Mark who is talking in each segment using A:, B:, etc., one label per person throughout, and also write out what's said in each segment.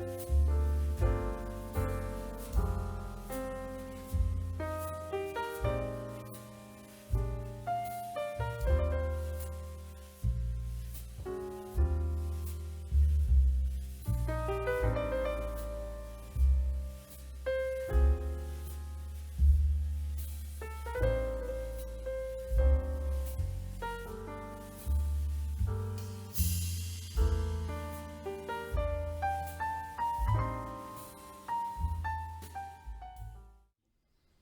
A: Bye.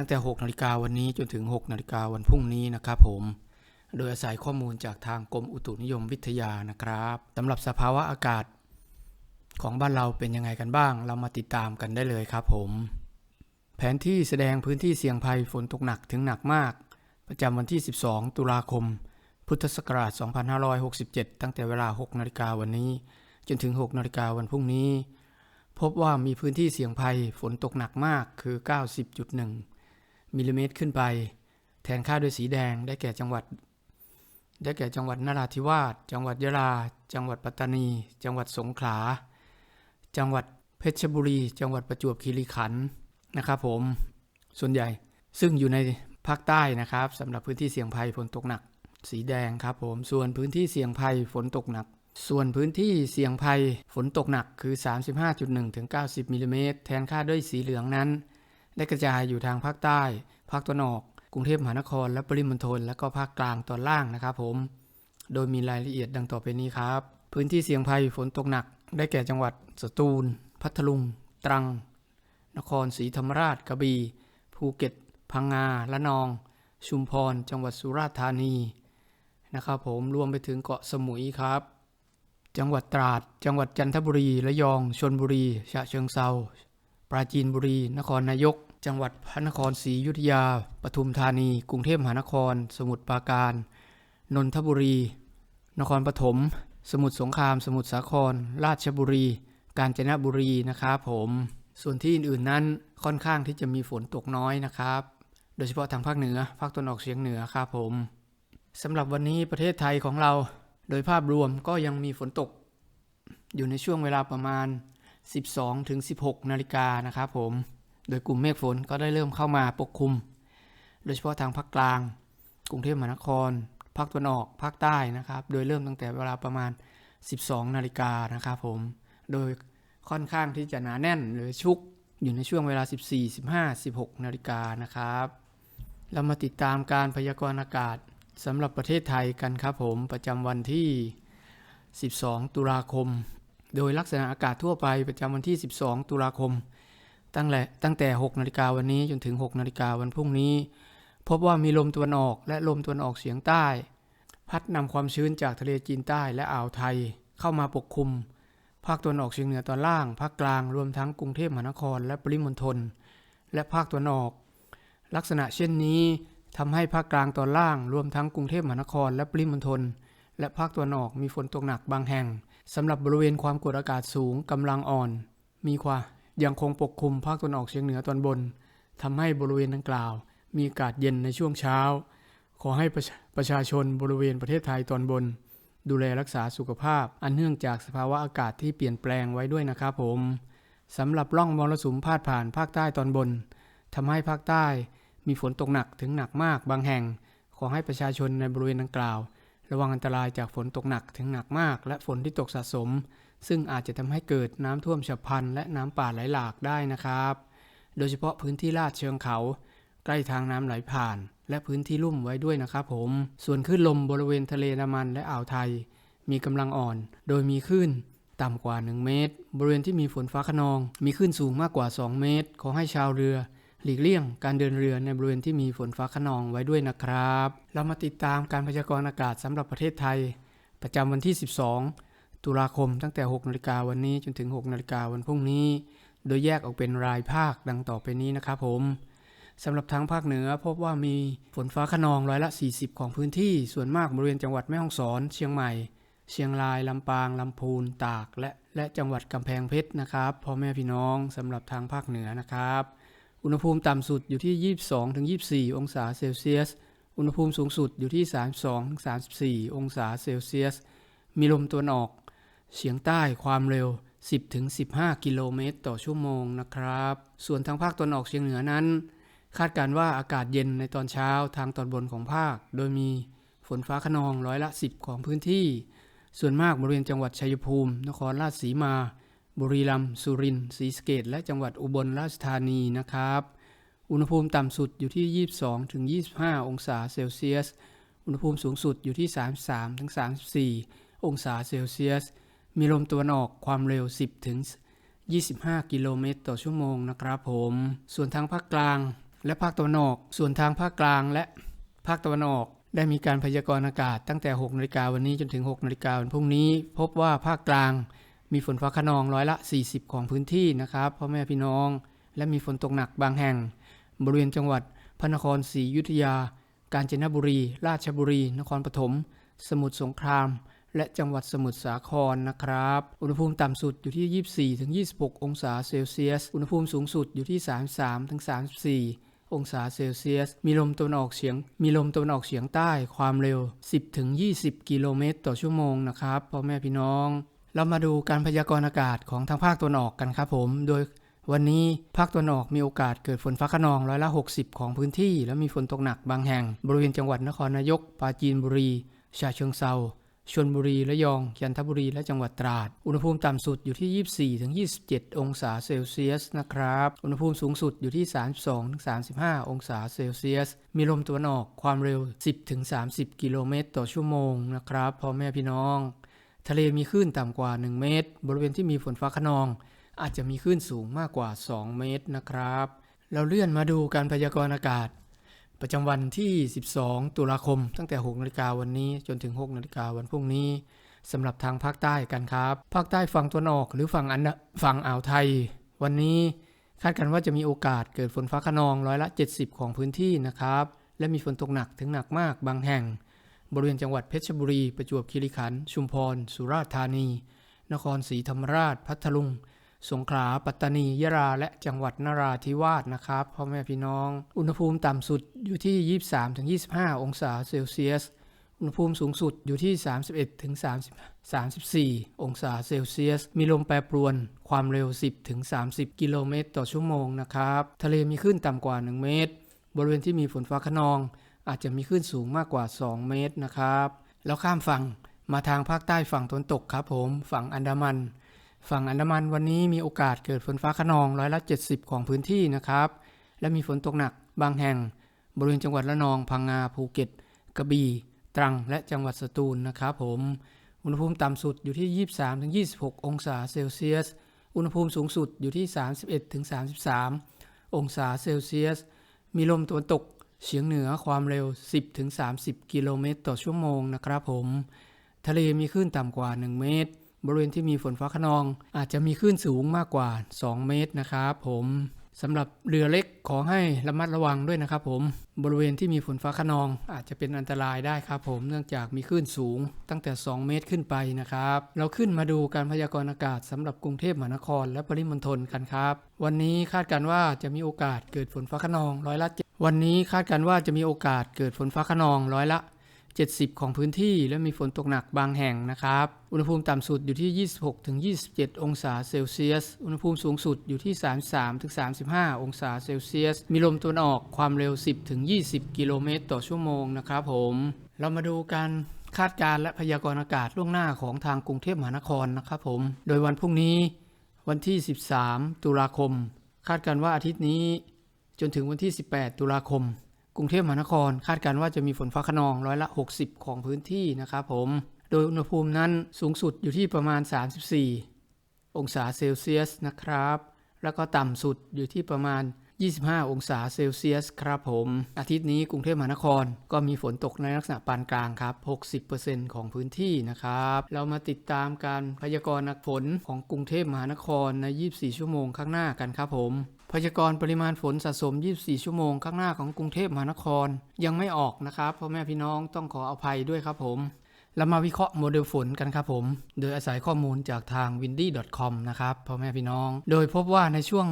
A: ตั้งแต่ 6 นาฬิกาวันนี้จนถึง 6 นาฬิกาวันพรุ่งนี้นะครับผม โดยอาศัยข้อมูลจากทางกรมอุตุนิยมวิทยานะครับสำหรับสภาวะอากาศ ของบ้านเราเป็นยังไงกันบ้าง เรามาติดตามกันได้เลยครับผม แผนที่แสดงพื้นที่เสี่ยงภัยฝนตกหนักถึงหนักมาก ประจำวันที่ 12 ตุลาคม พุทธศักราช 2567 ตั้งแต่เวลา 6 นาฬิกาวันนี้ จนถึง 6 นาฬิกาวันพรุ่งนี้ พบว่ามีพื้นที่เสี่ยงภัยฝนตกหนักมากคือ 90.1 มิลลิเมตรขึ้นไป แทนค่าด้วยสีแดงได้แก่จังหวัด ได้แก่จังหวัดนราธิวาส จังหวัดยะลา จังหวัดปัตตานี จังหวัดสงขลา จังหวัดเพชรบุรี จังหวัดประจวบคีรีขันธ์นะครับผมส่วนใหญ่ซึ่งอยู่ในภาคใต้นะครับสำหรับพื้นที่เสี่ยงภัยฝนตกหนัก สีแดงครับผมส่วนพื้นที่เสี่ยงภัยฝนตกหนัก ส่วนพื้นที่เสี่ยงภัยฝนตกหนักคือ 35.1ถึง90มิลลิเมตรแทนค่าด้วยสีเหลืองนั้น ได้กระจายอยู่ทางภาคใต้ ภาคตะวันออก กรุงเทพมหานคร และปริมณฑล และก็ภาคกลางตอนล่างนะครับผม โดยมีรายละเอียดดังต่อไปนี้ครับ พื้นที่เสี่ยงภัยฝนตกหนัก ได้แก่จังหวัดสตูล พัทลุง ตรัง นครศรีธรรมราช กระบี่ ภูเก็ต พังงา ละนอง ชุมพร จังหวัดสุราษฎร์ธานี นะครับผม รวมไปถึงเกาะสมุยครับจังหวัดตราด จังหวัดจันทบุรี ระยอง ชนบุรี ฉะเชิงเซา ปราจีนบุรี นครนายก จังหวัดพระนครศรีอยุธยา ปทุมธานี กรุงเทพมหานคร สมุทรปราการ นนทบุรี นครปฐม สมุทรสงคราม สมุทรสาคร ราชบุรี กาญจนบุรีนะครับผม ส่วนที่อื่นๆนั้นค่อนข้างที่จะมีฝนตกน้อยนะครับ โดยเฉพาะทางภาคเหนือ ภาคตะวันออกเฉียงเหนือครับผมสำหรับวันนี้ประเทศไทยของเรา โดยภาพรวมก็ยังมีฝนตก อยู่ในช่วงเวลาประมาณ 12ถึง16 นาฬิกานะครับผม โดยกลุ่มเมฆฝนก็ได้เริ่มเข้ามาปกคลุม โดยเฉพาะทางภาคกลาง กรุงเทพมหานคร ภาคตะวันออก ภาคใต้นะครับ โดยเริ่มตั้งแต่เวลาประมาณ 12 นาฬิกานะครับผม โดยค่อนข้างที่จะหนาแน่นหรือชุกอยู่ในช่วงเวลา 14 15 16 นาฬิกานะครับ เรามาติดตามการพยากรณ์อากาศสำหรับประเทศไทยกันครับผมประจำวันที่ 12 ตุลาคม โดยลักษณะอากาศทั่วไปประจำวันที่ 12 ตุลาคม ตั้งแต่ตั้งแต่ 6 นาฬิกาวันนี้จนถึง 6 นาฬิกาวันพรุ่งนี้ พบว่ามีลมตะวันออกและลมตะวันออกเฉียงใต้ พัดนำความชื้นจากทะเลจีนใต้และอ่าวไทยเข้ามาปกคลุม ภาคตะวันออกเฉียงเหนือตอนล่าง ภาคกลางรวมทั้งกรุงเทพมหานคร และปริมณฑลและภาคตะวันออก ลักษณะเช่นนี้ทำให้ภาคกลางตอนล่าง รวมทั้งกรุงเทพมหานคร และปริมณฑลและภาคตะวันออกมีฝนตกหนักบางแห่ง สำหรับบริเวณความกดอากาศสูงกำลังอ่อน มีความยังคงปกคลุมภาคตะวันออกเฉียงเหนือตอนบนทำให้บริเวณดังกล่าว มีอากาศเย็นในช่วงเช้า ขอให้ประชาประชาชนบริเวณประเทศไทยตอนบน ดูแลรักษาสุขภาพ อันเนื่องจากสภาวะอากาศที่เปลี่ยนแปลงไว้ด้วยนะครับผมสำหรับร่องมรสุมพาดผ่านภาคใต้ตอนบนทำให้ภาคใต้มีฝนตกหนักถึงหนักมากบางแห่ง ขอให้ประชาชนในบริเวณดังกล่าว ระวังอันตรายจากฝนตกหนักถึงหนักมาก และฝนที่ตกสะสม ซึ่งอาจจะทำให้เกิดน้ำท่วมฉับพลันและน้ำป่าไหลหลากได้นะครับ โดยเฉพาะพื้นที่ลาดเชิงเขา ใกล้ทางน้ำไหลผ่าน และพื้นที่ลุ่มไว้ด้วยนะครับผม ส่วนคลื่นลมบริเวณทะเลน้ำมันและอ่าวไทย มีกำลังอ่อน โดยมีคลื่นต่ำกว่า 1 เมตร บริเวณที่มีฝนฟ้าขนอง มีคลื่นสูงมากกว่า 2 เมตร ขอให้ชาวเรือ หลีกเลี่ยงการเดินเรือในบริเวณที่มีฝนฟ้าขนองไว้ด้วยนะครับ เรามาติดตามการพยากรณ์อากาศสำหรับประเทศไทย ประจำวันที่ 12 ตุลาคมตั้งแต่ 6นาฬิกาวันนี้จนถึง 6นาฬิกาวันพรุ่งนี้ โดยแยกออกเป็นรายภาคดังต่อไปนี้นะครับผมสำหรับทางภาคเหนือพบว่ามีฝนฟ้าขนองร้อยละ 40 ของพื้นที่ส่วนมากบริเวณจังหวัดแม่ฮ่องสอน เชียงใหม่ เชียงรายลำปางลำพูนตาก และและจังหวัดกำแพงเพชรนะครับพ่อแม่พี่น้องสำหรับทางภาคเหนือนะครับ อุณหภูมิต่ำสุดอยู่ที่ 22-24 องศาเซลเซียส อุณหภูมิสูงสุดอยู่ที่ 32-34 องศาเซลเซียส มีลมตะวันออกเฉียงใต้ความเร็ว 10-15 กิโลเมตรต่อชั่วโมงนะครับ ส่วนทางภาคตะวันออกเฉียงเหนือนั้น คาดการว่าอากาศเย็นในตอนเช้าทางตอนบนของภาค โดยมีฝนฟ้าขนองร้อยละ 10 ของพื้นที่ ส่วนมากบริเวณจังหวัดชัยภูมิ นครราชสีมา บุรีรัมย์ สุรินทร์ ศรีสะเกษและจังหวัดอุบลราชธานีนะครับ อุณหภูมิต่ำสุดอยู่ที่ 22-25 องศาเซลเซียส อุณหภูมิสูงสุดอยู่ที่ 33-34 องศาเซลเซียส มีลมตะวันออกความเร็ว 10-25 กิโลเมตรต่อชั่วโมงนะครับผม ส่วนทางภาคกลางและภาคตะวันออก ส่วนทางภาคกลางและภาคตะวันออกได้มีการพยากรณ์อากาศตั้งแต่ 6 นาฬิกาวันนี้จนถึง 6 นาฬิกาวันพรุ่งนี้ พบว่าภาคกลาง มีฝนฟ้าขนองร้อยละ 40 ของพื้นที่นะครับพ่อแม่พี่น้อง และมีฝนตกหนักบางแห่ง บริเวณจังหวัด พระนครศรีอยุธยา กาญจนบุรี ราชบุรี นครปฐม สมุทรสงคราม และจังหวัดสมุทรสาครนะครับ อุณหภูมิต่ำสุดอยู่ที่ 24-26 องศาเซลเซียส อุณหภูมิสูงสุดอยู่ที่ 33-34องศาเซลเซียส มีลมตะวันออกเฉียง มีลมตะวันออกเฉียงใต้ความเร็ว 10-20 กิโลเมตรต่อชั่วโมงนะครับพ่อแม่พี่น้อง เรามาดูการพยากรณ์อากาศของทางภาคตะวันออกกันครับผม โดยวันนี้ภาคตะวันออกมีโอกาสเกิดฝนฟ้าขนองร้อยละ 60 ของพื้นที่ และมีฝนตกหนักบางแห่ง บริเวณจังหวัดนครนายก ปราจีนบุรีฉะเชิงเซาชลบุรี ระยองจันทบุรี และจังหวัดตราด อุณหภูมิต่ำสุดอยู่ที่ 24-27 องศาเซลเซียสนะครับ อุณหภูมิสูงสุดอยู่ที่ 32-35 องศาเซลเซียส มีลมตะวันออกความเร็ว 10-30 กิโลเมตรต่อชั่วโมงนะครับ พ่อแม่พี่น้อง ทะเลมีคลื่นต่ำกว่า 1 เมตร บริเวณที่มีฝนฟ้าขนอง อาจจะมีคลื่นสูงมากกว่า 2 เมตรนะครับ เราเลื่อนมาดูการพยากรณ์อากาศ ประจำวันที่ 12 ตุลาคม ตั้งแต่ 6 นาฬิกาวันนี้จนถึง 6 นาฬิกาวันพรุ่งนี้สำหรับทางภาคใต้กันครับ ภาคใต้ฝั่งตะวันออกหรือฝั่งอันฝั่งอ่าวไทย วันนี้คาดกันว่าจะมีโอกาสเกิดฝนฟ้าขนองร้อยละ 70 ของพื้นที่นะครับ และมีฝนตกหนักถึงหนักมากบางแห่ง บริเวณจังหวัดเพชรบุรี ประจวบคีรีขันธ์ชุมพร สุราษฎร์ธานี นครศรีธรรมราช พัทลุง สงขลา ปัตตานี ยะลา และจังหวัดนราธิวาสนะครับ พ่อแม่พี่น้อง อุณหภูมิต่ำสุดอยู่ที่ 23-25 องศาเซลเซียส อุณหภูมิสูงสุดอยู่ที่ 31-30 34องศาเซลเซียส มีลมแปรปรวน ความเร็ว 10-30 กิโลเมตรต่อชั่วโมงนะครับ ทะเลมีคลื่นต่ำกว่า 1 เมตร บริเวณที่มีฝนฟ้าขนอง อาจจะมีคลื่นสูงมากกว่า 2 เมตรนะครับ แล้วข้ามฝั่งมาทางภาคใต้ฝั่งตนตกครับผม ฝั่งอันดามัน ฝั่งอันดามันวันนี้มีโอกาสเกิดฝนฟ้าขนองร้อยละ 70 ของพื้นที่นะครับ และมีฝนตกหนักบางแห่ง บริเวณจังหวัดระนอง พังงา ภูเก็ต กระบี่ ตรัง และจังหวัดสตูลนะครับผม อุณหภูมิต่ำสุดอยู่ที่ 23-26 องศาเซลเซียส อุณหภูมิสูงสุดอยู่ที่ 31-33 องศาเซลเซียส มีลมตะวันตก เฉียงเหนือความเร็ว 10-30 กิโลเมตรต่อชั่วโมงนะครับผม ทะเลมีคลื่นต่ำกว่า 1 เมตร บริเวณที่มีฝนฟ้าขนอง อาจจะมีคลื่นสูงมากกว่า 2 เมตรนะครับผม สำหรับเรือเล็กขอให้ระมัดระวังด้วยนะครับผม บริเวณที่มีฝนฟ้าขนองอาจจะเป็นอันตรายได้ครับผม เนื่องจากมีคลื่นสูงตั้งแต่ 2 เมตรขึ้นไปนะครับ เราขึ้นมาดูการพยากรณ์อากาศสำหรับกรุงเทพมหานคร และปริมณฑลกันครับ วันนี้คาดการณ์ว่าจะมีโอกาสเกิดฝนฟ้าขนองร้อยละวันนี้คาดการณ์ว่าจะมีโอกาสเกิดฝนฟ้าขนองร้อยละ 70 ของพื้นที่ และมีฝนตกหนักบางแห่งนะครับ อุณหภูมิต่ำสุดอยู่ที่ 26-27 องศาเซลเซียส อุณหภูมิสูงสุดอยู่ที่ 33-35 องศาเซลเซียส มีลมตะวันออกความเร็ว 10-20 กิโลเมตรต่อชั่วโมงนะครับผม เรามาดูการคาดการณ์และพยากรณ์อากาศล่วงหน้าของทางกรุงเทพมหานครนะครับผม โดยวันพรุ่งนี้วันที่ 13 ตุลาคม คาดการณ์ว่าอาทิตย์นี้จนถึงวันที่ 18 ตุลาคม กรุงเทพมหานครคาดการณ์ว่าจะมีฝนฟ้าขนองร้อยละ 60 ของพื้นที่นะครับผม โดยอุณหภูมินั้นสูงสุดอยู่ที่ประมาณ 34 องศาเซลเซียสนะครับ แล้วก็ต่ำสุดอยู่ที่ประมาณ 25 องศาเซลเซียสครับผม อาทิตย์นี้กรุงเทพมหานครก็มีฝนตกในลักษณะปานกลางครับ 60%ของพื้นที่นะครับ เรามาติดตามการพยากรณ์ฝนของกรุงเทพมหานครใน 24 ชั่วโมงข้างหน้ากันครับผม พยากรณ์ปริมาณฝนสะสม 24 ชั่วโมง ข้างหน้าของกรุงเทพมหานครยังไม่ออกนะครับพ่อแม่พี่น้องต้องขออภัยด้วยครับผมเรามาวิเคราะห์โมเดลฝนกันครับผม โดยอาศัยข้อมูลจากทาง windy.com นะครับพ่อแม่พี่น้อง โดยพบว่าในช่วง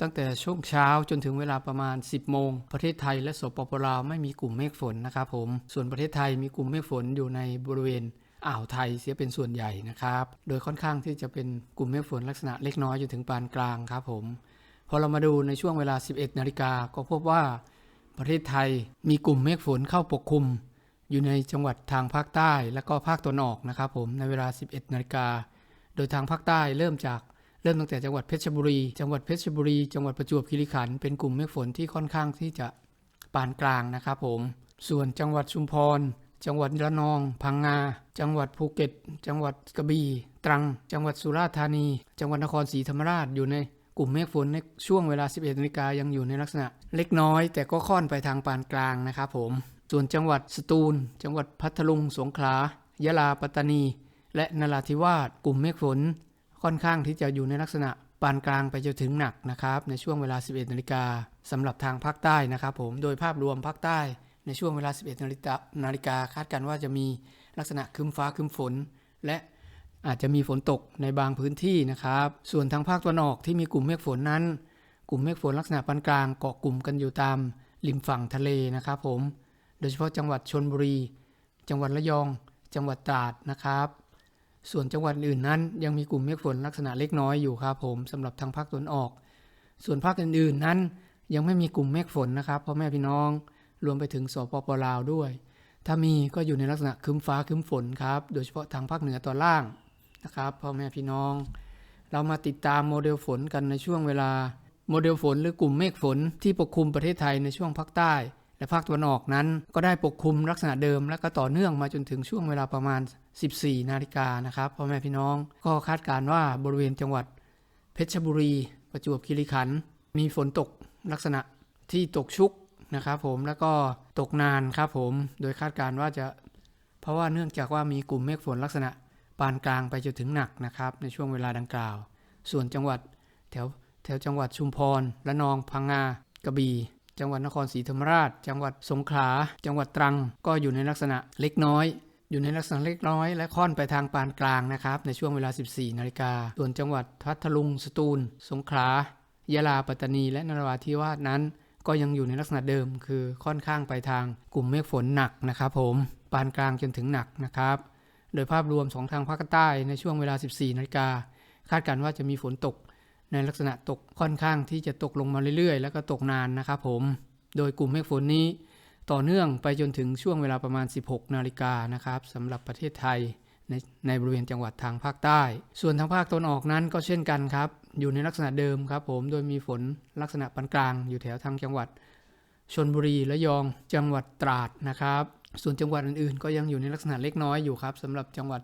A: ตั้งแต่ช่วงเช้าจนถึงเวลาประมาณ 10 โมง ประเทศไทยและสปปลาวไม่มีกลุ่มเมฆฝนนะครับผม ส่วนประเทศไทยมีกลุ่มเมฆฝนอยู่ในบริเวณอ่าวไทยเสียเป็นส่วนใหญ่นะครับ โดยค่อนข้างที่จะเป็นกลุ่มเมฆฝนลักษณะเล็กน้อยจนถึงปานกลางครับผม พอเรามาดูในช่วงเวลา 11 นาฬิกาก็พบว่า ประเทศไทยมีกลุ่มเมฆฝนเข้าปกคลุม อยู่ในจังหวัดทางภาคใต้และก็ภาคตะวันออกนะครับผมในเวลา 11 นาฬิกาโดยทางภาคใต้เริ่มจากเริ่มตั้งแต่จังหวัดเพชรบุรี จังหวัดเพชรบุรี จังหวัดประจวบคีรีขันธ์เป็นกลุ่มเมฆฝนที่ค่อนข้างที่จะปานกลางนะครับผม ส่วนจังหวัดชุมพร จังหวัดระนอง พังงา จังหวัดภูเก็ต จังหวัดกระบี่ ตรัง จังหวัดสุราษฎร์ธานี จังหวัดนครศรีธรรมราชอยู่ใน กลุ่มเมฆฝนในช่วงเวลา 11นาฬิกายังอยู่ในลักษณะเล็กน้อย แต่ก็ค่อนไปทางปานกลางนะครับผม ส่วนจังหวัดสตูล จังหวัดพัทลุง สงขลา ยะลา ปัตตานี และนราธิวาส กลุ่มเมฆฝนค่อนข้างที่จะอยู่ในลักษณะปานกลางไปจนถึงหนักนะครับในช่วงเวลา 11นาฬิกาสำหรับทางภาคใต้นะครับผม โดยภาพรวมภาคใต้ในช่วงเวลา 11นาฬิกาคาดการณ์ว่าจะมีลักษณะคึมฟ้าคึมฝน และ อาจจะมีฝนตกในบางพื้นที่นะครับ ส่วนทางภาคตะวันออกที่มีกลุ่มเมฆฝนนั้น กลุ่มเมฆฝนลักษณะปานกลางเกาะกลุ่มกันอยู่ตามริมฝั่งทะเลนะครับผม โดยเฉพาะจังหวัดชนบุรี จังหวัดระยอง จังหวัดตราดนะครับ ส่วนจังหวัดอื่นนั้น ยังมีกลุ่มเมฆฝนลักษณะเล็กน้อยอยู่ครับผมสำหรับทางภาคตะวันออก ส่วนภาคอื่นๆนั้น ยังไม่มีกลุ่มเมฆฝนนะครับพ่อแม่พี่น้อง รวมไปถึงสปปลาวด้วย ถ้ามีก็อยู่ในลักษณะคึ้มฟ้าคึ้มฝนครับ โดยเฉพาะทางภาคเหนือตอนล่าง นะครับพ่อแม่พี่น้อง เรามาติดตามโมเดลฝนกันในช่วงเวลา โมเดลฝนหรือกลุ่มเมฆฝนที่ปกคลุมประเทศไทยในช่วงภาคใต้ และภาคตะวันออกนั้น ก็ได้ปกคลุมลักษณะเดิม และก็ต่อเนื่องมาจนถึงช่วงเวลาประมาณ 14 นาฬิกานะครับพ่อแม่พี่น้อง ก็คาดการณ์ว่าบริเวณจังหวัด เพชรบุรี ประจวบคีรีขันธ์มีฝนตกลักษณะที่ตกชุกนะครับผมแล้วก็ตกนานครับผม โดยคาดการณ์ว่าจะ เพราะว่าเนื่องจากว่ามีกลุ่มเมฆฝนลักษณะ ปานกลางไปจนถึงหนักนะครับในช่วงเวลาดังกล่าว ส่วนจังหวัดแถวแถวจังหวัดชุมพรระนองพังงากระบี่จังหวัดนครศรีธรรมราช จังหวัดสงขลา จังหวัดตรัง ก็อยู่ในลักษณะเล็กน้อย อยู่ในลักษณะเล็กน้อย และค่อนไปทางปานกลางนะครับ ในช่วงเวลา 14 นาฬิกา ส่วนจังหวัดพัทลุง สตูล สงขลา ยะลา ปัตตานี และนราธิวาสนั้น ก็ยังอยู่ในลักษณะเดิม คือค่อนข้างไปทางกลุ่มเมฆฝนหนักนะครับผม ปานกลางจนถึงหนักนะครับ โดยภาพรวมสองทางภาคใต้ในช่วงเวลา 14 นาฬิกา คาดการณ์ว่าจะมีฝนตก ในลักษณะตกค่อนข้างที่จะตกลงมาเรื่อยๆ แล้วก็ตกนานนะครับผม โดยกลุ่มเมฆฝนนี้ ต่อเนื่องไปจนถึงช่วงเวลาประมาณ 16 นาฬิกานะครับสำหรับประเทศไทยในในบริเวณจังหวัดทางภาคใต้ ส่วนทางภาคตะวันออกนั้นก็เช่นกันครับ อยู่ในลักษณะเดิมครับผม โดยมีฝนลักษณะปานกลาง อยู่แถวทางจังหวัดชนบุรีและยอง จังหวัดตราดนะครับ ส่วนจังหวัดอื่นๆ ก็ยังอยู่ในลักษณะเล็กน้อยอยู่ครับสำหรับจังหวัด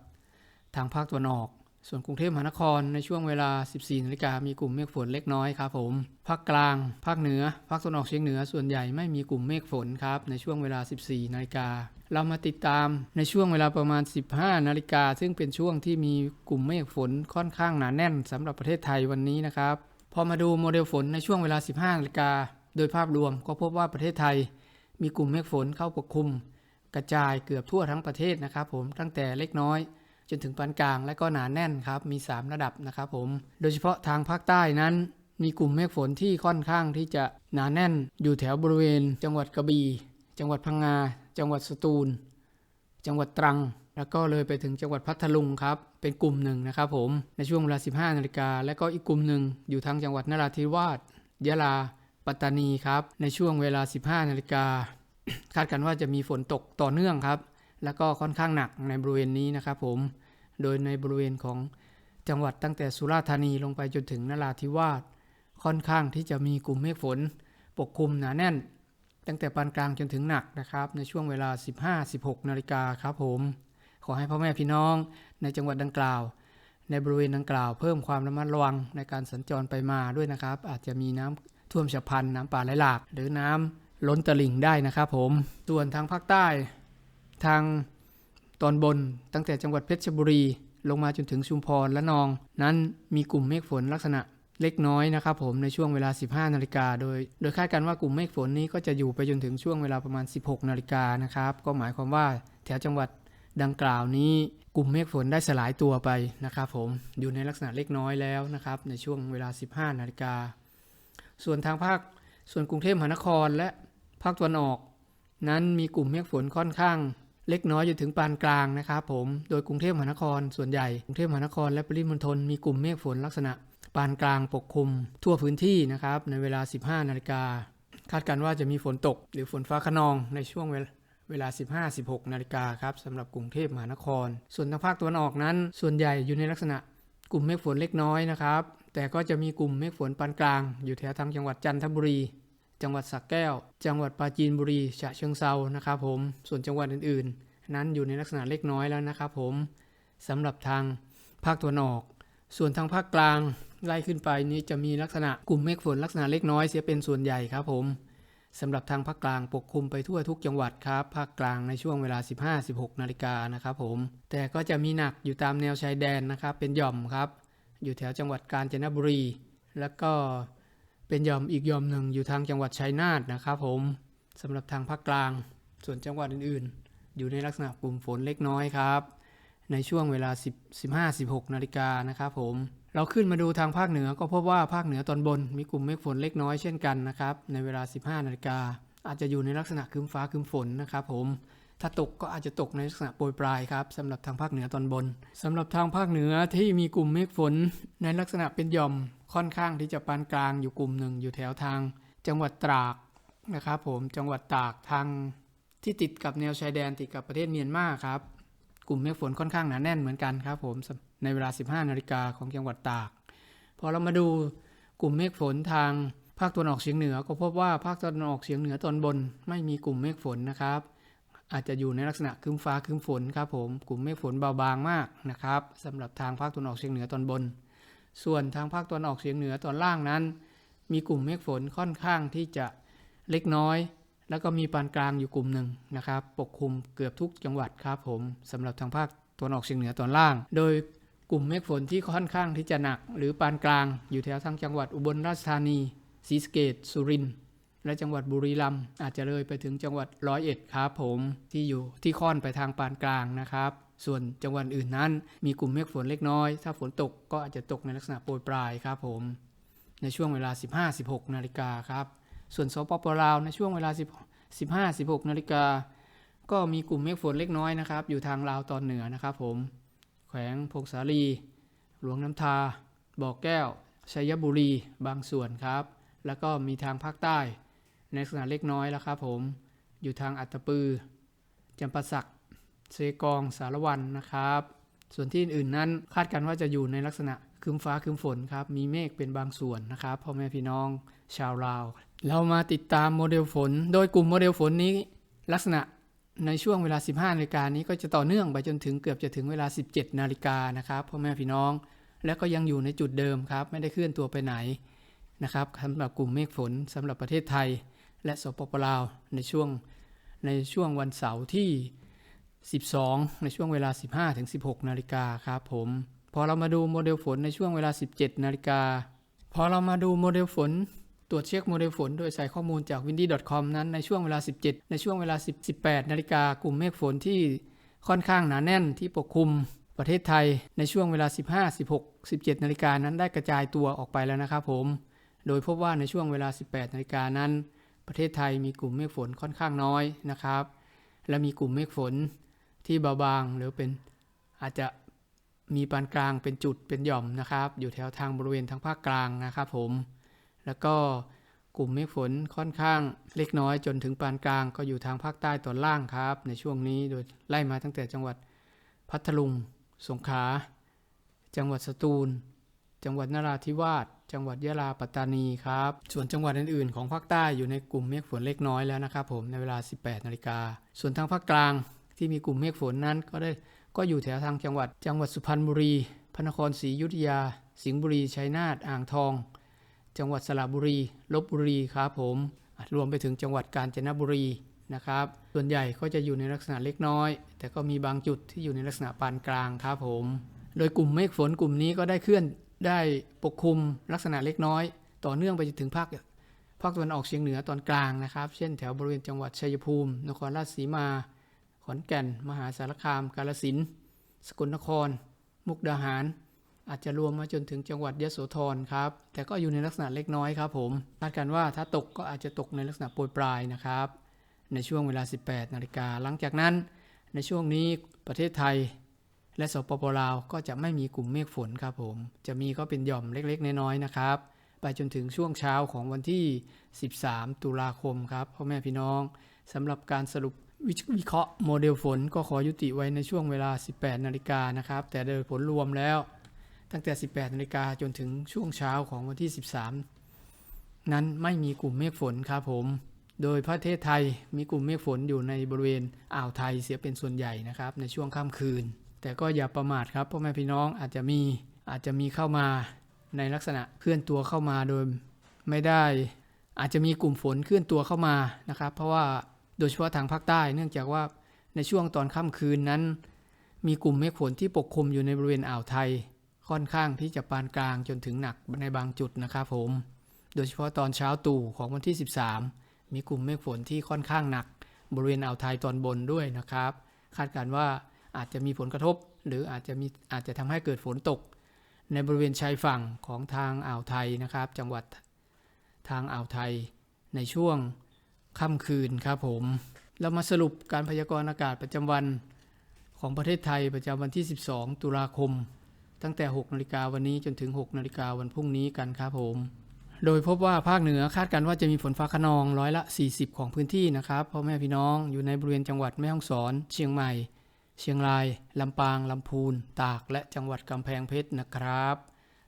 A: ทางภาคตะวันออก ส่วนกรุงเทพมหานครในช่วงเวลา 14นาฬิกามีกลุ่มเมฆฝนเล็กน้อยครับผมภาคกลาง ภาคเหนือ ภาคตะวันออกเฉียงเหนือ ส่วนใหญ่ไม่มีกลุ่มเมฆฝนครับในช่วงเวลา 14นาฬิกาเรามาติดตามในช่วงเวลาประมาณ 15นาฬิกาซึ่งเป็นช่วงที่มีกลุ่มเมฆฝนค่อนข้างหนาแน่นสำหรับประเทศไทยวันนี้นะครับพอมาดูโมเดลฝนในช่วงเวลา 15นาฬิกาโดยภาพรวมก็พบว่าประเทศไทย มีกลุ่มเมฆฝนเข้าปกคลุม กระจายเกือบทั่วทั้งประเทศนะครับผมตั้งแต่เล็กน้อย จนถึงปานกลางและก็หนาแน่นครับมี 3 ระดับนะครับผมโดยเฉพาะทางภาคใต้นั้น มีกลุ่มเมฆฝนที่ค่อนข้างที่จะหนาแน่น อยู่แถวบริเวณ จังหวัดกระบี่จังหวัดพังงา จังหวัดสตูล จังหวัดตรัง แล้วก็เลยไปถึงจังหวัดพัทลุงครับเป็นกลุ่มหนึ่งนะครับผมในช่วงเวลา 15 นาฬิกาและก็อีกกลุ่มหนึ่งอยู่ทางจังหวัดนราธิวาสยะลาปัตตานีครับในช่วงเวลา 15 นาฬิกา คาดกันว่าจะมีฝนตกต่อเนื่องครับ แล้วก็ค่อนข้างหนักในบริเวณนี้นะครับผม โดยในบริเวณของจังหวัดตั้งแต่สุราษฎร์ธานีลงไปจนถึงนราธิวาสค่อนข้างที่จะมีกลุ่มเมฆฝน ปกคลุมหนาแน่น ตั้งแต่ปานกลางจนถึงหนักนะครับ ในช่วงเวลา 15-16 นาฬิกาครับผม ขอให้พ่อแม่พี่น้องในจังหวัดดังกล่าว ในบริเวณดังกล่าวเพิ่มความระมัดระวังในการสัญจรไปมาด้วยนะครับ อาจจะมีน้ำท่วมฉับพลันน้ำป่าไหลหลาก หรือน้ำ ล้นตลิ่งได้นะครับผม ส่วนทางภาคใต้ ทางตอนบนตั้งแต่จังหวัดเพชรบุรี ลงมาจนถึงชุมพรและนอง นั้นมีกลุ่มเมฆฝนลักษณะเล็กน้อยนะครับผมในช่วงเวลา 15 นาฬิกาโดย โดยคาดการณ์ว่ากลุ่มเมฆฝนนี้ก็จะอยู่ไปจนถึงช่วงเวลาประมาณ 16 นาฬิกานะครับ ก็หมายความว่าแถวจังหวัดดังกล่าวนี้กลุ่มเมฆฝนได้สลายตัวไปนะครับผมอยู่ในลักษณะเล็กน้อยแล้วนะครับในช่วงเวลา 15 นาฬิกาส่วนทางภาคส่วนกรุงเทพมหานครและ ภาคตะวันออก นั้นมีกลุ่มเมฆฝนค่อนข้าง เล็กน้อยจนถึงปานกลางนะครับผมโดยกรุงเทพมหานครส่วนใหญ่กรุงเทพมหานครและปริมณฑลมีกลุ่มเมฆฝนลักษณะ ปานกลางปกคลุม ทั่วพื้นที่นะครับในเวลา 15 นาฬิกาคาดการว่าจะมีฝนตก หรือฝนฟ้าขนองในช่วงเวลาเวลา 15-16 นาฬิกาครับสำหรับกรุงเทพมหานคร ส่วนทางภาคตะวันออกนั้น ส่วนใหญ่อยู่ในลักษณะกลุ่มเมฆฝนเล็กน้อยนะครับ แต่ก็จะมีกลุ่มเมฆฝนปานกลาง อยู่แถวทางจังหวัดจันทบุรี จังหวัดสักแก้ว จังหวัดปราจีนบุรีฉะเชิงเซานะครับผมส่วนจังหวัดอื่นๆ นั้นอยู่ในลักษณะเล็กน้อยแล้วนะครับผมสำหรับทางภาคตะวันออก ส่วนทางภาคกลางไล่ขึ้นไปนี้จะมีลักษณะกลุ่มเมฆฝนลักษณะเล็กน้อยเสียเป็นส่วนใหญ่ครับผมสำหรับทางภาคกลางปกคลุมไปทั่วทุกจังหวัดครับ ภาคกลางในช่วงเวลา 15-16 นาฬิกานะครับผม แต่ก็จะมีหนักอยู่ตามแนวชายแดนนะครับ เป็นหย่อมครับ อยู่แถวจังหวัดกาญจนบุรี แล้วก็ เป็นหย่อมอีกหย่อมหนึ่งอยู่ทางจังหวัดชัยนาทนะครับผมสำหรับทางภาคกลาง ส่วนจังหวัดอื่นๆ อยู่ในลักษณะกลุ่มฝนเล็กน้อยครับ ในช่วงเวลา 10 15-16 นาฬิกานะครับผมเราขึ้นมาดูทางภาคเหนือก็พบว่าภาคเหนือตอนบนมีกลุ่มเมฆฝนเล็กน้อยเช่นกันนะครับในเวลา 15 นาฬิกาอาจจะอยู่ในลักษณะครึ้มฟ้าครึ้มฝนนะครับผมถ้าตกก็อาจจะตกในลักษณะโปรยปลายครับสำหรับทางภาคเหนือตอนบนสำหรับทางภาคเหนือที่มีกลุ่มเมฆฝนในลักษณะเป็นหย่อม ค่อนข้างที่จะปานกลางอยู่กลุ่มหนึ่งอยู่แถวทาง จังหวัดตรากนะครับผมจังหวัดตากทางที่ติดกับแนวชายแดนติดกับประเทศเมียนมาครับ กลุ่มเมฆฝนค่อนข้างหนาแน่นเหมือนกันครับผมในเวลา 15นาฬิกาของจังหวัดตาก พอเรามาดูกลุ่มเมฆฝนทางภาคตะวันออกเฉียงเหนือ ก็พบว่าภาคตะวันออกเฉียงเหนือตอนบน ไม่มีกลุ่มเมฆฝนนะครับ อาจจะอยู่ในลักษณะครึ้มฟ้าครึ้มฝนครับผมกลุ่มเมฆฝนเบาบางมากนะครับสำหรับทางภาคตะวันออกเฉียงเหนือตอนบน ส่วนทางภาคตะวันออกเฉียงเหนือตอนล่างนั้น มีกลุ่มเมฆฝนค่อนข้างที่จะเล็กน้อย แล้วก็มีปานกลางอยู่กลุ่มหนึ่งนะครับ ปกคลุมเกือบทุกจังหวัดครับผมสำหรับทางภาคตะวันออกเฉียงเหนือตอนล่าง โดยกลุ่มเมฆฝนที่ค่อนข้างที่จะหนัก หรือปานกลางอยู่แถวทางจังหวัดอุบลราชธานีศรีสเกษสุรินทร์และจังหวัดบุรีรัมย์อาจจะเลยไปถึงจังหวัดร้อยเอ็ดครับผมที่อยู่ที่ค่อนไปทางปานกลางนะครับ ส่วนจังหวัดอื่นนั้น มีกลุ่มเมฆฝนเล็กน้อย ถ้าฝนตกก็อาจจะตกในลักษณะโปรยปลายครับผม ในช่วงเวลา 15-16 นาฬิกาครับ ส่วนสปปลาวในช่วงเวลา 15-16 นาฬิกา ก็มีกลุ่มเมฆฝนเล็กน้อยนะครับ อยู่ทางลาวตอนเหนือนะครับผม แขวงพงศาลี หลวงน้ำทา บ่อแก้ว ชัยบุรี บางส่วนครับ แล้วก็มีทางภาคใต้ ในลักษณะเล็กน้อยแล้วครับผม อยู่ทางอัตตปือจำปาสัก เซกองสารวันนะครับ ส่วนที่อื่นๆนั้นคาดกันว่าจะอยู่ในลักษณะครึ้มฟ้าครึ้มฝนครับ มีเมฆเป็นบางส่วนนะครับพ่อแม่พี่น้องชาวลาว เรามาติดตามโมเดลฝน โดยกลุ่มโมเดลฝนนี้ ลักษณะในช่วงเวลา 15นาฬิกานี้ก็จะต่อเนื่องไปจนถึงเกือบจะถึงเวลา 17นาฬิกานะครับพ่อแม่พี่น้อง และก็ยังอยู่ในจุดเดิมครับ ไม่ได้เคลื่อนตัวไปไหนนะครับสำหรับกลุ่มเมฆฝนสำหรับประเทศไทย และสปปลาวในช่วงในช่วงวันเสาร์ที่ 12 ในช่วงเวลา 15ถึง16 นาฬิกาครับผม พอเรามาดูโมเดลฝนในช่วงเวลา 17 นาฬิกา พอเรามาดูโมเดลฝน ตรวจเช็คโมเดลฝน โดยใส่ข้อมูลจาก windy.com นั้นในช่วงเวลา 17 ในช่วงเวลา 10 18 นาฬิกากลุ่มเมฆฝนที่ค่อนข้างหนาแน่นที่ปกคลุมประเทศไทยในช่วงเวลา 15 16 17 นาฬิกานั้นได้กระจายตัวออกไปแล้วนะครับผม โดยพบว่าในช่วงเวลา 18 นาฬิกานั้น ประเทศไทยมีกลุ่มเมฆฝนค่อนข้างน้อยนะครับ และมีกลุ่มเมฆฝน ที่เบาบางหรือเป็นอาจจะมีปานกลางเป็นจุดเป็นหย่อมนะครับ อยู่แถวทางบริเวณทางภาคกลางนะครับผม แล้วก็กลุ่มเมฆฝนค่อนข้างเล็กน้อยจนถึงปานกลาง ก็อยู่ทางภาคใต้ตอนล่างครับ ในช่วงนี้โดยไล่มาตั้งแต่จังหวัดพัทลุง สงขลา จังหวัดสตูล จังหวัดนราธิวาส จังหวัดยะลา ปัตตานีครับ ส่วนจังหวัดอื่นๆ ของภาคใต้อยู่ในกลุ่มเมฆฝนเล็กน้อยแล้วนะครับผม ในเวลา 18 นาฬิกา ส่วนทางภาคกลาง ที่มีกลุ่มเมฆฝนนั้นก็ได้ก็อยู่แถวทางจังหวัด จังหวัดสุพรรณบุรี พระนครศรีอยุธยา สิงห์บุรี ชัยนาท อ่างทอง จังหวัดสระบุรี ลบบุรีครับผม รวมไปถึงจังหวัดกาญจนบุรีนะครับ ส่วนใหญ่ก็จะอยู่ในลักษณะเล็กน้อย แต่ก็มีบางจุดที่อยู่ในลักษณะปานกลางครับผม โดยกลุ่มเมฆฝนกลุ่มนี้ก็ได้เคลื่อนได้ปกคลุมลักษณะเล็กน้อย ต่อเนื่องไปจนถึงภาคภาคตะวันออกเฉียงเหนือตอนกลางนะครับ เช่นแถวบริเวณจังหวัดชัยภูมิ นครราชสีมา ขอนแก่น มหาสารคาม กาฬสินสกลนคร มุกดาหาร อาจจะรวมมาจนถึงจังหวัดยะโสธรครับ แต่ก็อยู่ในลักษณะเล็กน้อยครับผมคาดการณ์ว่าถ้าตกก็อาจจะตกในลักษณะโปรยปลายนะครับ ในช่วงเวลา 18 นาฬิกาหลังจากนั้น ในช่วงนี้ประเทศไทย และสปปลาวก็จะไม่มีกลุ่มเมฆฝนครับผม จะมีก็เป็นหย่อมเล็กๆ น้อยๆนะครับไปจนถึงช่วงเช้าของวันที่ 13 ตุลาคมครับพ่อแม่พี่น้องสำหรับการสรุป วิเคราะห์โมเดลฝนก็ขอยุติไว้ในช่วงเวลา 18 นาฬิกานะครับ แต่โดยผลรวมแล้ว ตั้งแต่ 18 นาฬิกาจนถึงช่วงเช้าของวันที่ 13 นั้นไม่มีกลุ่มเมฆฝนครับผม โดยประเทศไทยมีกลุ่มเมฆฝนอยู่ในบริเวณอ่าวไทยเสียเป็นส่วนใหญ่นะครับในช่วงค่ำคืน แต่ก็อย่าประมาทครับพ่อแม่พี่น้องอาจจะมีอาจจะมีเข้ามาในลักษณะเคลื่อนตัวเข้ามาโดยไม่ได้ อาจจะมีกลุ่มฝนเคลื่อนตัวเข้ามานะครับ เพราะว่า โดยเฉพาะทางภาคใต้ เนื่องจากว่าในช่วงตอนค่ำคืนนั้น มีกลุ่มเมฆฝนที่ปกคลุมอยู่ในบริเวณอ่าวไทย ค่อนข้างที่จะปานกลางจนถึงหนักในบางจุดนะครับผม โดยเฉพาะตอนเช้าตู่ของวันที่ 13 มีกลุ่มเมฆฝนที่ค่อนข้างหนัก บริเวณอ่าวไทยตอนบนด้วยนะครับ คาดการณ์ว่าอาจจะมีผลกระทบ หรืออาจจะมีอาจจะทำให้เกิดฝนตก ในบริเวณชายฝั่งของทางอ่าวไทยนะครับ จังหวัดทางอ่าวไทยในช่วง ค่ำคืนครับผม เรามาสรุปการพยากรณ์อากาศประจำวันของประเทศไทยประจำวันที่ 12 ตุลาคม ตั้งแต่ 6 นาฬิกาวันนี้จนถึง 6 นาฬิกาวันพรุ่งนี้กันครับผม โดยพบว่าภาคเหนือคาดการณ์ว่าจะมีฝนฟ้าขนองร้อยละ 40 ของพื้นที่นะครับพ่อแม่พี่น้องอยู่ในบริเวณจังหวัดแม่ฮ่องสอน เชียงใหม่ เชียงราย ลำปาง ลำพูน ตาก และจังหวัดกำแพงเพชรนะครับ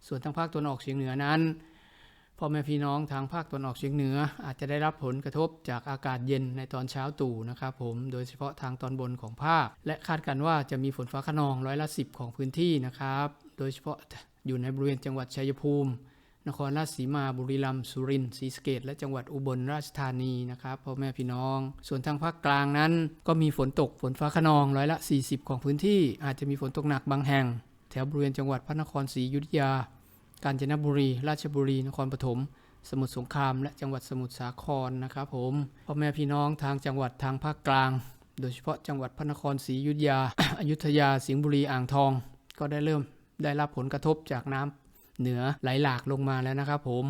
A: ส่วนทางภาคตะวันออกเฉียงเหนือนั้น พ่อแม่พี่น้องทางภาคตะวันออกเฉียงเหนือ อาจจะได้รับผลกระทบจากอากาศเย็นในตอนเช้าตู่นะครับผมโดยเฉพาะทางตอนบนของภาค และคาดการว่าจะมีฝนฟ้าขนองร้อยละ 10 ของพื้นที่นะครับ โดยเฉพาะอยู่ในบริเวณจังหวัดชัยภูมิ นครราชสีมาบุรีรัมย์สุรินทร์ศรีสะเกษและจังหวัดอุบลราชธานีนะครับพ่อแม่พี่น้อง ส่วนทางภาคกลางนั้น ก็มีฝนตกฝนฟ้าขนองร้อยละ 40 ของพื้นที่ อาจจะมีฝนตกหนักบางแห่ง แถวบริเวณจังหวัดพระนครศรีอยุธยา กาญจนบุรี ราชบุรี นครปฐม สมุทรสงคราม และจังหวัดสมุทรสาครนะครับผมพ่อแม่พี่น้องทางจังหวัดทางภาคกลาง โดยเฉพาะจังหวัดพระนครศรีอยุธยา อยุธยา สิงห์บุรี อ่างทอง ก็ได้เริ่มได้รับผลกระทบจากน้ำเหนือไหลหลากลงมาแล้วนะครับผม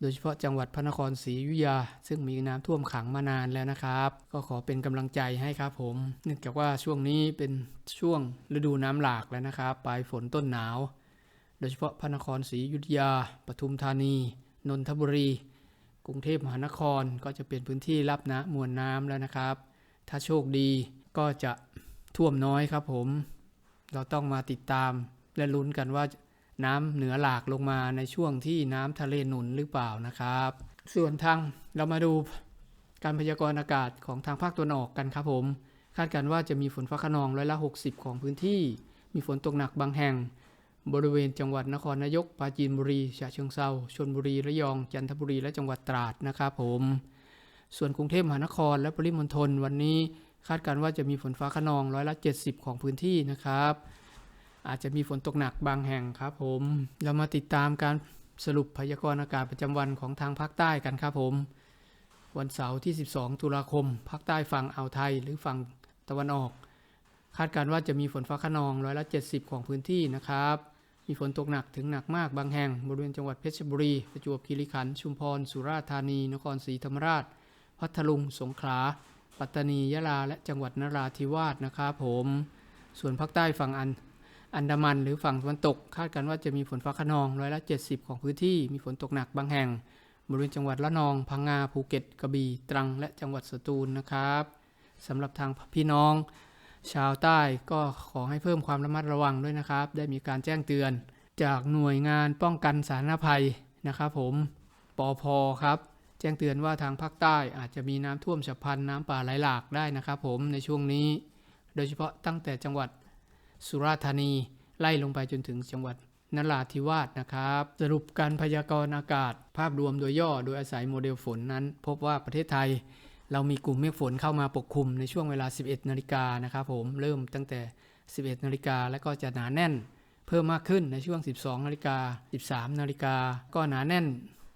A: โดยเฉพาะจังหวัดพระนครศรีอยุธยา ซึ่งมีน้ำท่วมขังมานานแล้วนะครับ ก็ขอเป็นกำลังใจให้ครับผม เนื่องจากว่าช่วงนี้เป็นช่วงฤดูน้ำหลากแล้วนะครับ ปลายฝนต้นหนาว โดยเฉพาะพระนครศรีอยุธยา ปทุมธานี นนทบุรี กรุงเทพมหานครก็จะเป็นพื้นที่รับนะมวลน้ำแล้วนะครับ ถ้าโชคดีก็จะท่วมน้อยครับผม เราต้องมาติดตามและลุ้นกันว่าน้ำเหนือหลากลงมาในช่วงที่น้ำทะเลหนุนหรือเปล่านะครับ ส่วนทางเรามาดูการพยากรณ์อากาศของทางภาคตะวันออกกันครับผม คาดการณ์ว่าจะมีฝนฟ้าขนองร้อยละ 60 ของพื้นที่ มีฝนตกหนักบางแห่ง บริเวณจังหวัดนครนายกปราจีนบุรีฉะเชิงเซาชลบุรีระยองจันทบุรีและจังหวัดตราดนะครับผม ส่วนกรุงเทพมหานครและปริมณฑลวันนี้คาดการณ์ว่าจะมีฝนฟ้าขนองร้อยละ 70 ของพื้นที่นะครับ อาจจะมีฝนตกหนักบางแห่งครับผม เรามาติดตามการสรุปพยากรณ์อากาศประจำวันของทางภาคใต้กันครับผม วันเสาร์ที่ 12 ตุลาคม ภาคใต้ฝั่งอ่าวไทย หรือฝั่งตะวันออก คาดการณ์ว่าจะมีฝนฟ้าขนองร้อยละ 70 ของพื้นที่นะครับ มีฝนตกหนักถึงหนักมากบางแห่ง บริเวณจังหวัดเพชรบุรี ประจวบคีรีขันธ์ ชุมพร สุราษฎร์ธานี นครศรีธรรมราช พัทลุง สงขลา ปัตตานี ยะลา และจังหวัดนราธิวาสนะครับผม ส่วนภาคใต้ฝั่งอันอันดามันหรือฝั่งตะวันตก คาดการณ์ว่าจะมีฝนฟ้าขนองร้อยละ 70 ของพื้นที่ มีฝนตกหนักบางแห่ง บริเวณจังหวัดละนอง พังงา ภูเก็ต กระบี่ ตรัง และจังหวัดสตูลนะครับสำหรับทางพี่น้อง ชาวใต้ก็ขอให้เพิ่มความระมัดระวังด้วยนะครับ ได้มีการแจ้งเตือน จากหน่วยงานป้องกันสาธารณภัยนะครับผมปอพครับ แจ้งเตือนว่าทางภาคใต้อาจจะมีน้ำท่วมฉับพลันน้ำป่าไหลหลากได้นะครับผมในช่วงนี้ โดยเฉพาะตั้งแต่จังหวัดสุราษฎร์ธานีไล่ลงไปจนถึงจังหวัดนราธิวาสนะครับ สรุปการพยากรณ์อากาศ ภาพรวมโดยย่อโดยอาศัยโมเดลฝนนั้น พบว่าประเทศไทย เรามีกลุ่มเมฆฝนเข้ามาปกคลุมในช่วงเวลา 11 นาฬิกานะครับผมเริ่มตั้งแต่ 11 นาฬิกาแล้วก็จะหนาแน่น เพิ่มมากขึ้นในช่วง 12 นาฬิกา 13 นาฬิกา ก็หนาแน่น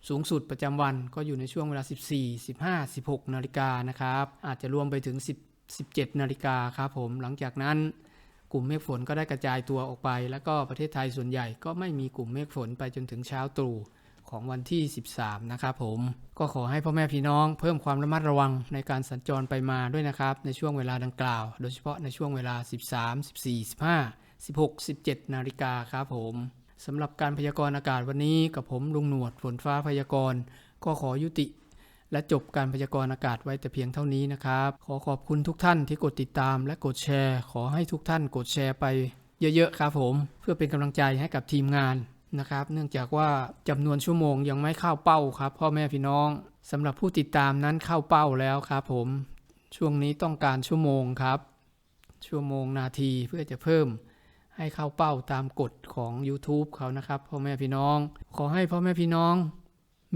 A: สูงสุดประจำวันก็อยู่ในช่วงเวลา 14 15 16 นาฬิกานะครับอาจจะรวมไปถึง 10 17 นาฬิกาครับผมหลังจากนั้นกลุ่มเมฆฝนก็ได้กระจายตัวออกไป แล้วก็ประเทศไทยส่วนใหญ่ก็ไม่มีกลุ่มเมฆฝนไปจนถึงเช้าตรู่ ของวันที่ 13 นะครับผม ก็ขอให้พ่อแม่พี่น้องเพิ่มความระมัดระวังในการสัญจรไปมาด้วยนะครับ ในช่วงเวลาดังกล่าว โดยเฉพาะในช่วงเวลา 13 14 15 16 17 นาฬิกาครับผมสำหรับการพยากรณ์อากาศวันนี้กับผมลุงหนวดฝนฟ้าพยากรณ์ก็ขอยุติ และจบการพยากรณ์อากาศไว้แต่เพียงเท่านี้นะครับ ขอขอบคุณทุกท่านที่กดติดตามและกดแชร์ ขอให้ทุกท่านกดแชร์ไปเยอะๆครับผม เพื่อเป็นกำลังใจให้กับทีมงาน นะครับ เนื่องจากว่าจำนวนชั่วโมงยังไม่เข้าเป้าครับ พ่อแม่พี่น้องสำหรับผู้ติดตามนั้นเข้าเป้าแล้วครับผมช่วงนี้ต้องการชั่วโมงครับ ชั่วโมงนาทีเพื่อจะเพิ่มให้เข้าเป้าตามกฎของ YouTube เขานะครับพ่อแม่พี่น้อง ขอให้พ่อแม่พี่น้อง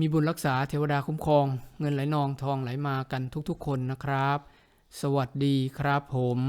A: มีบุญรักษาเทวดาคุ้มครอง เงินไหลนองทองไหลมากันทุกๆ คนนะครับ สวัสดีครับผม